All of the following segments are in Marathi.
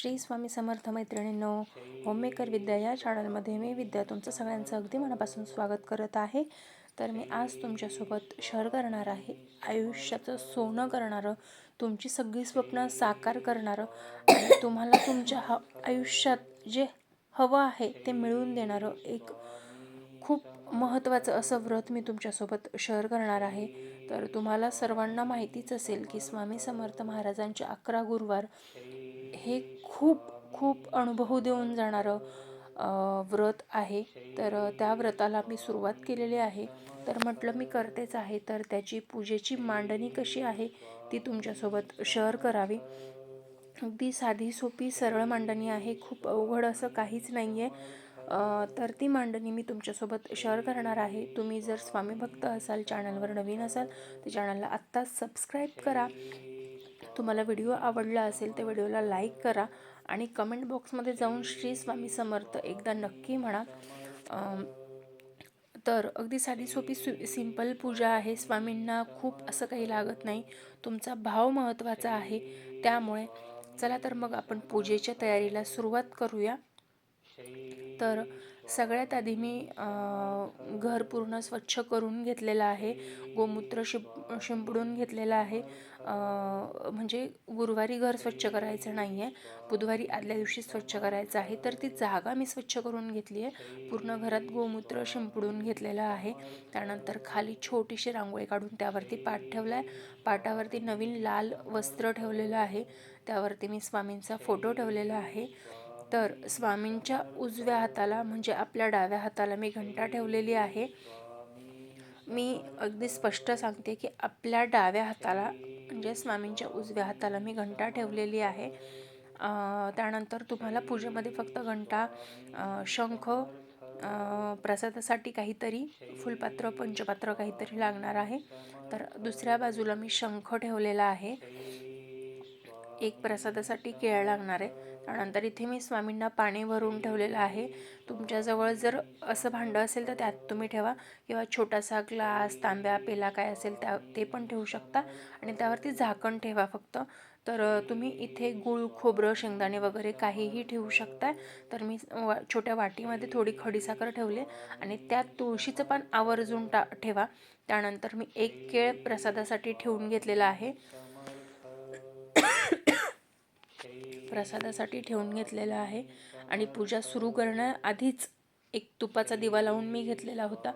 श्री स्वामी समर्थ मैत्रिणींनो होममेकर विद्या या चॅनलमध्ये मी विद्या तुमचं सगळ्यांचं अगदी मनापासून स्वागत करत आहे. तर मी आज तुमच्यासोबत शेअर करणार आहे. आयुष्याचं सोनं करणारं तुमची सगळी स्वप्न साकार करणारं आणि तुम्हाला तुमच्या ह आयुष्यात जे हवं आहे ते मिळवून देणारं एक खूप महत्त्वाचं असं व्रत मी तुमच्यासोबत शेअर करणार आहे. तर तुम्हाला सर्वांना माहितीच असेल की स्वामी समर्थ महाराजांचे अकरा गुरुवार हे खूप खूप अनुभव देऊन जाणारं व्रत आहे. तर त्या व्रताला मी सुरुवात केलेली आहे. तर म्हटलं मी करतेच आहे. तर त्याची पूजेची मांडणी कशी आहे ती तुमच्यासोबत शेअर करावी. अगदी साधी सोपी सरळ मांडणी आहे. खूप अवघड असं काहीच नाही आहे तर ती मांडणी मी तुमच्यासोबत शेअर करणार आहे. तुम्ही जर स्वामी भक्त असाल चॅनलवर नवीन असाल तर चॅनलला आत्ताच सबस्क्राईब करा. तुम्हाला व्हिडिओ आवडला असेल तर व्हिडिओला लाईक करा आणि कमेंट बॉक्समध्ये जाऊन श्री स्वामी समर्थ एकदा नक्की म्हणा. तर अगदी साधी सोपी सु सिंपल पूजा आहे. स्वामींना खूप असं काही लागत नाही. तुमचा भाव महत्त्वाचा आहे. त्यामुळे चला तर मग आपण पूजेच्या तयारीला सुरुवात करूया. तर सगळ्यात आधी मी घर पूर्ण स्वच्छ करून घेतलेलं आहे. गोमूत्र शिप शिंपडून घेतलेलं आहे. म्हणजे गुरुवारी घर स्वच्छ करायचं नाही आहे बुधवारी आदल्या दिवशी स्वच्छ करायचं आहे. तर ती जागा मी स्वच्छ करून घेतली आहे पूर्ण घरात गोमूत्र शिंपडून घेतलेलं आहे. त्यानंतर खाली छोटीशी रांगोळी काढून त्यावरती पाट ठेवला आहे पाटावरती नवीन लाल वस्त्र ठेवलेलं आहे. त्यावरती मी स्वामींचा फोटो ठेवलेला आहे. तर स्वामींच्या उजव्या हाताला म्हणजे आपल्या डाव्या हाताला मी घंटा ठेवलेली आहे. मी अगदी स्पष्ट सांगते की आपल्या डाव्या हाताला म्हणजे स्वामींच्या उजव्या हाताला मी घंटा ठेवलेली आहे. त्यानंतर तुम्हाला पूजेमध्ये फक्त घंटा शंख प्रसादासाठी काहीतरी फुलपात्र पंचपात्र काहीतरी लागणार आहे. तर दुसऱ्या बाजूला मी शंख ठेवलेला आहे. एक प्रसादासाठी केळ लागणार आहे. त्यानंतर इथे मी स्वामींना पाणी भरून ठेवलेलं आहे. तुमच्याजवळ जर असं भांडं असेल तर त्यात तुम्ही ठेवा. किंवा छोटासा ग्लास तांब्या पेला काय असेल त्या ते पण ठेवू शकता. आणि त्यावरती झाकण ठेवा फक्त. तर तुम्ही इथे गूळ खोबरं शेंगदाणे वगैरे काहीही ठेवू शकता तर मी वा छोट्या वाटीमध्ये थोडी खडीसाखर ठेवले. आणि त्यात तुळशीचं पण आवर्जून टा ठेवा. त्यानंतर मी एक केळ प्रसादासाठी ठेवून घेतलेला आहे. प्रसादासाठी ठेवून घेतलेला आहे. आणि पूजा सुरू करण्याआधीच एक तुपाचा दिवा लावून मी घेतलेला होता.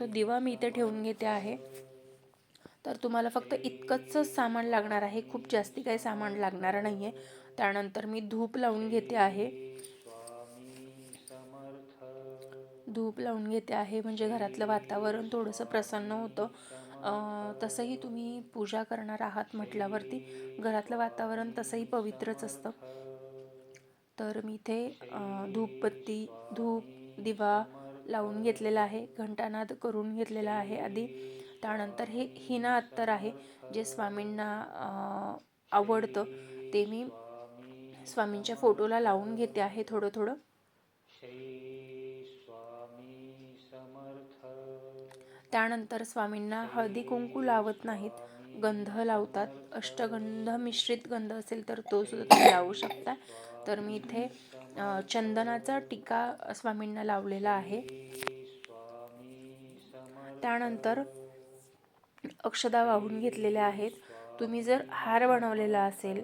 तो दिवा मी इथे ठेवून घेते आहे. तर तुम्हाला फक्त इतकंच सामान लागणार आहे. खूप जास्ती काही सामान लागणार नाही आहे त्यानंतर मी धूप लावून घेते आहे. धूप लावून घेते आहे. म्हणजे घरातलं वातावरण थोडंसं प्रसन्न होतं. तसंही तुम्ही पूजा करणार आहात म्हटल्यावरती घरातलं वातावरण तसंही पवित्रच असतं. तर मी इथे धूपबत्ती धूप दिवा लावून घेतलेला आहे घंटानाद करून घेतलेला आहे आधी. त्यानंतर हे हिना अत्तर आहे जे स्वामींना आवडतं. ते मी स्वामींच्या फोटोला लावून घेते आहे थोडं थोडं. त्यानंतर स्वामींना हळदी कुंकू लावत नाहीत. गंध लावतात. अष्टगंध मिश्रित गंध असेल तर तो सुद्धा तुम्ही लावू शकता. तर मी इथे चंदनाचा टीका स्वामींना लावलेला आहे. त्यानंतर अक्षदा वाहून घेतलेल्या आहेत. तुम्ही जर हार बनवलेला असेल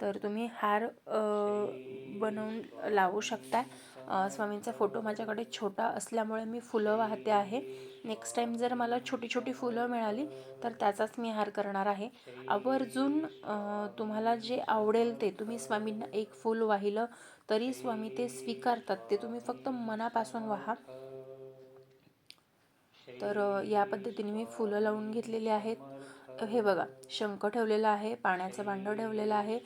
तर तुम्ही हार बनवून लावू शकता. स्वामींचा फोटो माझ्याकडे छोटा असल्यामुळे मी फुलं वाहते आहे. नेक्स्ट टाईम जर मला छोटी छोटी फुलं मिळाली तर त्याचाच मी हार करणार आहे. आवर्जून तुम्हाला जे आवडेल ते तुम्ही स्वामींना एक फूल वाहिलं तरी स्वामी ते स्वीकारतात. ते तुम्ही फक्त मनापासून वाहा. तर या पद्धतीने मी फुलं लावून घेतलेली आहेत. हे बघा शंख ठेवलेलं आहे पाण्याचं भांडं ठेवलेलं आहे.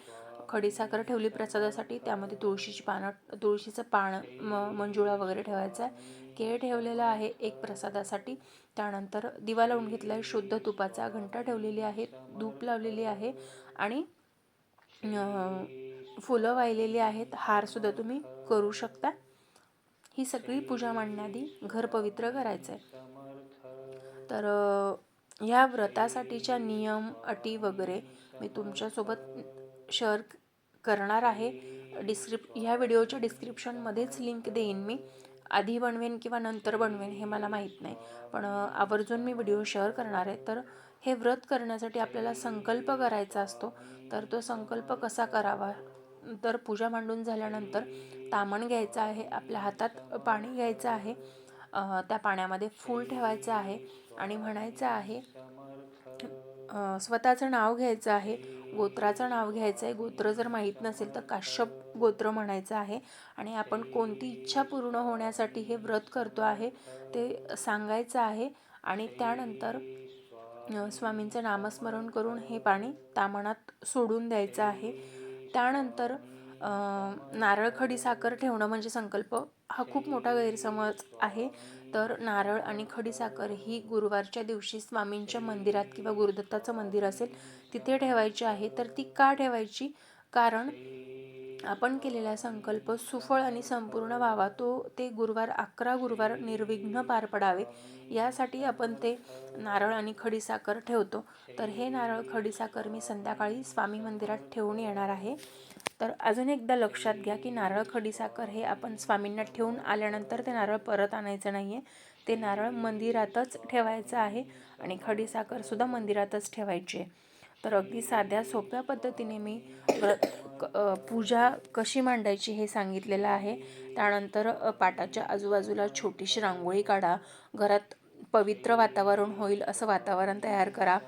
खडीसाखर ठेवली प्रसादासाठी. त्यामध्ये तुळशीची पानं तुळशीचं पान म मंजुळा वगैरे ठेवायचा आहे. केळ ठेवलेला आहे एक प्रसादासाठी. त्यानंतर दिवा लावून घेतला आहे शुद्ध तुपाचा. घंटा ठेवलेली आहे धूप लावलेली आहे आणि फुलं वाहिलेली आहेत. हारसुद्धा तुम्ही करू शकता. ही सगळी पूजा मांडण्याआधी घर पवित्र करायचं आहे तर ह्या व्रतासाठीच्या नियम अटी वगैरे मी तुमच्यासोबत शेअर करणार आहे. डिस्क्रिप ह्या व्हिडिओच्या डिस्क्रिप्शनमध्येच लिंक देईन मी. आधी बनवेन किंवा नंतर बनवेन हे मला माहीत नाही. पण आवर्जून मी व्हिडिओ शेअर करणार आहे. तर हे व्रत करण्यासाठी आपल्याला संकल्प करायचा असतो. तर तो संकल्प कसा करावा? तर पूजा मांडून झाल्यानंतर तामण घ्यायचं आहे. आपल्या हातात पाणी घ्यायचं आहे. त्या पाण्यामध्ये फूल ठेवायचं आहे. आणि म्हणायचं आहे स्वतःचं नाव घ्यायचं आहे. गोत्राचं नाव घ्यायचं आहे गोत्र जर माहीत नसेल तर काश्यप गोत्र म्हणायचं आहे. आणि आपण कोणती इच्छा पूर्ण होण्यासाठी हे व्रत करतो आहे ते सांगायचं आहे. आणि त्यानंतर स्वामींचं नामस्मरण करून हे पाणी तामणात सोडून द्यायचं आहे. त्यानंतर नारळ खडी साखर ठेवणं म्हणजे संकल्प हा खूप मोठा गैरसमज आहे. तर नारळ आणि खडीसाखर ही गुरुवारच्या दिवशी स्वामींच्या मंदिरात किंवा गुरुदत्ताचं मंदिर असेल तिथे ठेवायची आहे. तर ती का ठेवायची? कारण आपण केलेला संकल्प सुफळ आणि संपूर्ण व्हावा. तो ते गुरुवार अकरा गुरुवार निर्विघ्न पार पडावे. यासाठी आपण ते नारळ आणि खडीसाखर ठेवतो. तर हे नारळ खडीसाखर मी संध्याकाळी स्वामी मंदिरात ठेवून येणार आहे. तर अजून एकदा लक्षात घ्या की नारळ खडीसाखर हे आपण स्वामींना ठेवून आल्यानंतर ते नारळ परत आणायचं नाही आहे ते नारळ मंदिरातच ठेवायचं आहे आणि खडीसाखरसुद्धा मंदिरातच ठेवायची आहे. तर अगदी साध्या सोप्या पद्धतीने मी व्रत क- पूजा कशी मांडायची हे सांगितलेलं आहे. त्यानंतर पाटाच्या आजूबाजूला छोटीशी रांगोळी काढा. घरात पवित्र वातावरण होईल असं वातावरण तयार करा.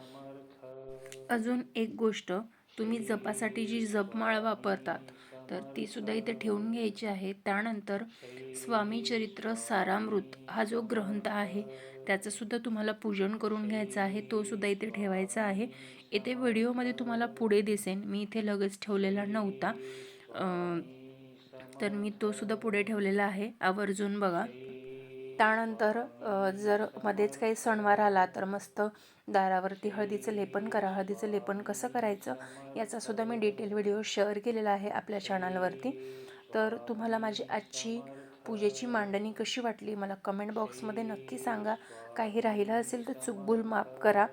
अजून एक गोष्ट तुम्ही जपासाठी जी जपमाळ वापरतात तर ती सुद्धा इथे ठेवून घ्यायची आहे. त्यानंतर स्वामी चरित्र सारामृत हा जो ग्रंथ आहे त्याचं सुद्धा तुम्हाला पूजन करून घ्यायचं आहे. तो सुद्धा इथे ठेवायचा आहे. इथे व्हिडिओमध्ये तुम्हाला पुढे दिसेन. मी इथे लगेच ठेवलेला नव्हता. तर मी तो सुद्धा पुढे ठेवलेला आहे. आवर्जून बघा. त्यानंतर जर मध्येच काही सणवार आला तर मस्त दारावरती हळदीचं लेपन करा. हळदीचं लेपन कसं करायचं याचासुद्धा मी डिटेल व्हिडिओ शेअर केलेला आहे आपल्या चॅनलवरती. तर तुम्हाला माझी आजची पूजेची मांडणी कशी वाटली मला कमेंट बॉक्समध्ये नक्की सांगा. काही राहिलं असेल तर चुकभूल माफ करा.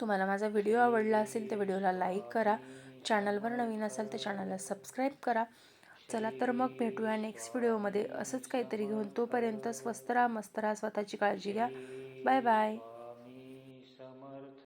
तुम्हाला माझा व्हिडिओ आवडला असेल तर व्हिडिओला लाईक करा. चॅनलवर नवीन असाल तर चॅनलला सबस्क्राईब करा. चला तर मग भेटूया नेक्स्ट व्हिडिओमध्ये असंच काहीतरी घेऊन तोपर्यंत स्वस्त राहा मस्त राहा स्वतःची काळजी घ्या. Bye bye